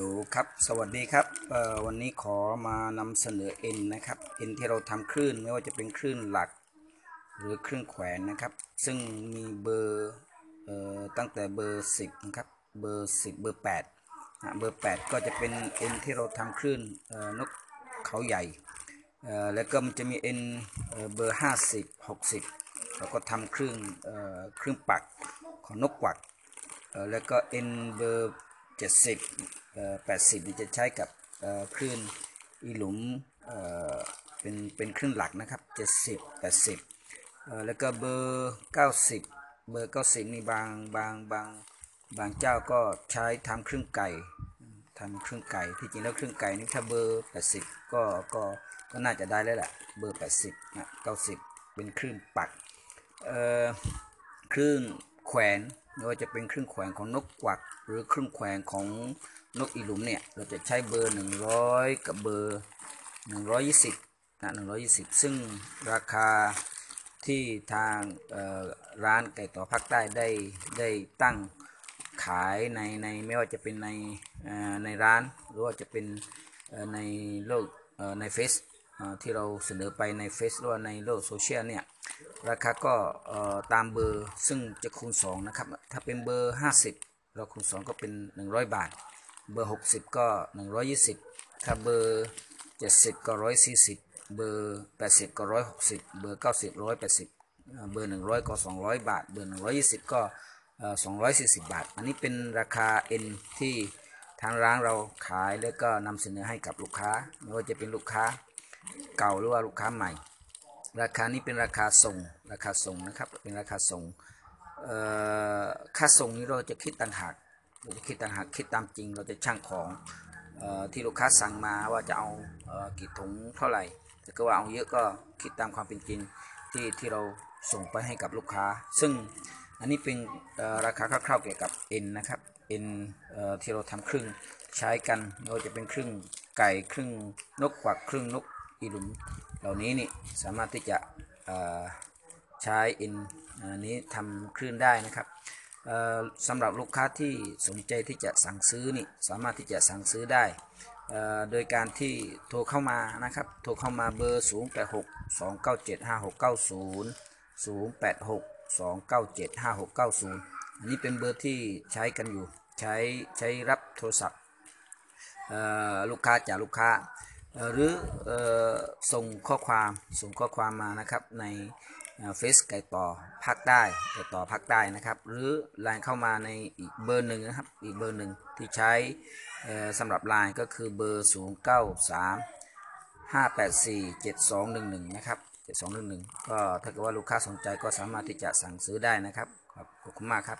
ดูครับ สวัสดีครับวันนี้ขอมานำเสนอ N นะครับ N ที่เราทำคลื่นไม่ว่าจะเป็นคลื่นหลัก หรือคลื่นแขวนนะครับ ซึ่งมีเบอร์อตั้งแต่เบอร์ 10นะครับเบอร์ 10 เบอร์8นะเบอร์ 8 ก็จะเป็น N ที่เราทำคลื่นนกเขาใหญ่ แล้วก็มันจะมี N เอ่อเบอร์ 50 60แล้วก็ทำคลื่นเคลื่นปักของนกกวักแล้วก็ N เบอร์ 70 80นี่จะใช้กับเคลื่นอีหลุมเอ่อเป็นเป็นคลื่นหลักนะครับ 70 80 แล้วก็เบอร์ 90 เบอร์ 90 นี่บางบางบางบางเจ้าก็ใช้ทำเครึ่องไก่ทำเครึ่องไก่ที่จริงแล้วเครึ่องไก่นี่ถ้าเบอร์ 80 ก็ก็ก็น่าจะได้แล้วแหละเบอร์ 80นะ90 เป็นคลื่นปักเอ่อคลื่นแขวน ไม่ว่าจะเป็นเคลื่นแขวนของนกกวัก หรือเคลื่นแขวนของนกอีหลุมเนี่ย เราจะใช้เบอร์ 100 กับเบอร์ 120 นะ 120 ซึ่งราคาที่ทางร้านไก่ต่อภาคใต้ได้ได้ตั้งขายในในไม่ว่าจะเป็นในในร้าน หรือว่าจะเป็นในโลกในเฟซที่เราเสนอไปในเฟซหรือว่าในโลกโซเชียลเนี่ย ราคาก็ตามเบอร์ซึ่งจะคูณ 2 นะครับ ถ้าเป็นเบอร์ 50 เราคูณ 2 ก็เป็น 100 บาท เบอร์ 60 ก็ 120 ถ้าเบอร์ 70 ก็ 140 เบอร์ 80 ก็ 160 เบอร์ 90 180เอ่อเบอร์ 100 ก็ 200 บาท เบอร์ 120 ก็เอ่อ240 บาท อันนี้เป็นราคา N ที่ทางร้านเราขายแล้วก็นำเสนอให้กับลูกค้า ไม่ว่าจะเป็นลูกค้าเก่าหรือว่าลูกค้าใหม่ ราคานี้เป็นราคาส่งราคาส่งนะครับ เป็นราคาส่งค่าส่งนี้เราจะคิดต่างหากเราจะคิดต่างหากคิดตามจริง เราจะช่างของอที่ลูกค้าสั่งมาว่าจะเอากี่ถุงเท่าไหร่ถ้าเกิดว่าเอาเยอะก็คิดตามความเป็นจริงที่ที่เราส่งไปให้กับลูกค้า ซึ่งอันนี้เป็นราคาคร่าวๆเกี่ยวกับ N นะครับ N เอ่อที่เราทำครึ่งใช้กันไม่ว่าจะเป็นครึ่งไก่ครึ่งนกกวักครึ่งนกอีหลุม เหล่านี้นี่สามารถที่จะใช้อินอันนี้ทำคลื่นได้นะครับสำหรับลูกค้าที่สนใจที่จะสั่งซื้อนี่สามารถที่จะสั่งซื้อได้ โดยการที่โทรเข้ามานะครับ โทรเข้ามาเบอร์ 0 8 6 2 9 7 5 6 9 0 0 8 6 2 9 7 5 6 9 0 อันนี้เป็นเบอร์ที่ใช้กันอยู่ ใช้ใช้รับโทรศัพท์ลูกค้าจากลูกค้า หรือส่งข้อความส่งข้อความมานะครับในเฟซไก่ต่อภาคใต้ไก่ต่อภาคใต้นะครับ หรือไลน์เข้ามาในอีกเบอร์หนึ่งนะครับอีกเบอร์หนึ่งที่ใช้สำหรับไลน์ก็คือเบอร์ 0 9 3 5 8 4 7 2 1 1 นะครับ 7211 ก็ถ้าเกิดว่าลูกค้าสนใจก็สามารถที่จะสั่งซื้อได้นะครับขอบคุณมากครับ